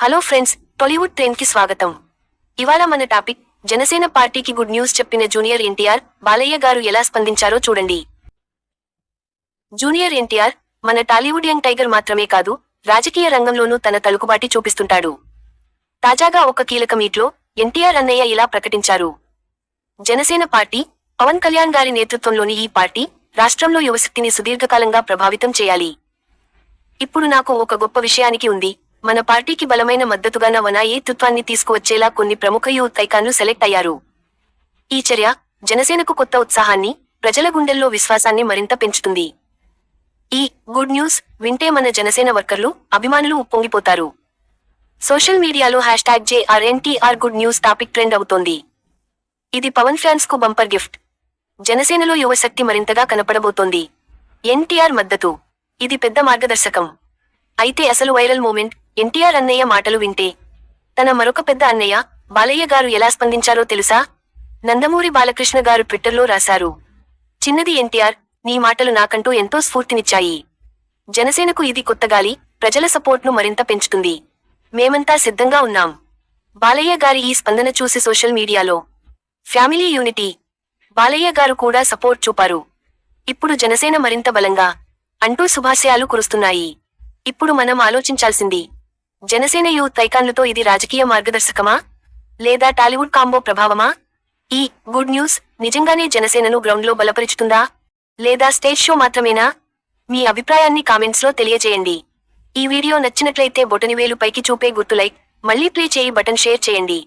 Hello friends Tollywood ట్రెండ్కి స్వాగతం. ఇవాళ మన టాపిక్ జనసేన పార్టీకి గుడ్ న్యూస్ చెప్పిన జూనియర్ ఎన్టీఆర్ బాలయ్య గారు ఎలా స్పందించారో చూడండి. జూనియర్ ఎన్టీఆర్ మన టాలీవుడ్ యంగ్ టైగర్ మాత్రమే కాదు రాజకీయ రంగంలోనూ తన తలుకుబాటి చూపిస్తుంటాడు. తాజాగా ఒక కీలక మీట్లో ఎన్టీఆర్ అన్నయ్య ఇలా ప్రకటించారు. జనసేన పార్టీ పవన్ కళ్యాణ్ గారి నేతృత్వంలోని ఈ పార్టీ రాష్ట్రంలో యువశక్తిని సుదీర్ఘకాలంగా ప్రభావితం చేయాలి. ఇప్పుడు నాకు ఒక గొప్ప విషయానికి ఉంది. మన పార్టీకి బలమైన మద్దతుగా నా ఏతృత్వాన్ని తీసుకువచ్చేలా కొన్ని ప్రముఖ యూత్ ఐకాన్లు సెలెక్ట్ అయ్యారు. ఈ చర్య జనసేనకు కొత్త ఉత్సాహాన్ని ప్రజల గుండెల్లో విశ్వాసాన్ని మరింత పెంచుతుంది. ఈ గుడ్ న్యూస్ వింటే మన జనసేన వర్కర్లు అభిమానులు ఉప్పొంగిపోతారు. సోషల్ మీడియాలో hash tag JRNTR good news topic trend అవుతోంది. ఇది పవన్ ఫ్యాన్స్కు బంపర్ గిఫ్ట్. జనసేనలో యువశక్తి మరింతగా కనపడబోతోంది. ఎన్టీఆర్ మద్దతు. ఇది పెద్ద మార్గదర్శకం. అయితే అసలు వైరల్ మూమెంట్ ఎన్టీఆర్ అన్నయ్య మాటలు వింటే తన మరొక పెద్ద అన్నయ్య బాలయ్య గారు ఎలా స్పందించారో తెలుసా? నందమూరి బాలకృష్ణ గారు ట్విట్టర్లో రాశారు. చిన్నది ఎన్టీఆర్ నీ మాటలు నాకంటూ ఎంతో స్ఫూర్తినిచ్చాయి. జనసేనకు ఇది కొత్త గాలి ప్రజల సపోర్ట్ను మరింత పెంచుతుంది. మేమంతా సిద్ధంగా ఉన్నాం. బాలయ్య గారి ఈ స్పందన చూసి సోషల్ మీడియాలో ఫ్యామిలీ యూనిటీ బాలయ్య గారు కూడా సపోర్ట్ చూపారు. ఇప్పుడు జనసేన మరింత బలంగా అంటూ శుభాశయాలు కురుస్తున్నాయి. ఇప్పుడు మనం ఆలోచించాల్సింది జనసేన యూత్ ఐకాన్లతో ఇది రాజకీయ మార్గదర్శకమా? లేదా టాలీవుడ్ కాంబో ప్రభావమా? ఈ గుడ్ న్యూస్ నిజంగానే జనసేనను గ్రౌండ్లో బలపరుచుతుందా? లేదా స్టేజ్ షో మాత్రమేనా? మీ అభిప్రాయాన్ని కామెంట్స్లో తెలియజేయండి. ఈ వీడియో నచ్చినట్లయితే బొటనివేలు పైకి చూపే గుర్తు లైక్ మళ్ళీ ప్లే చేయి బటన్ షేర్ చేయండి.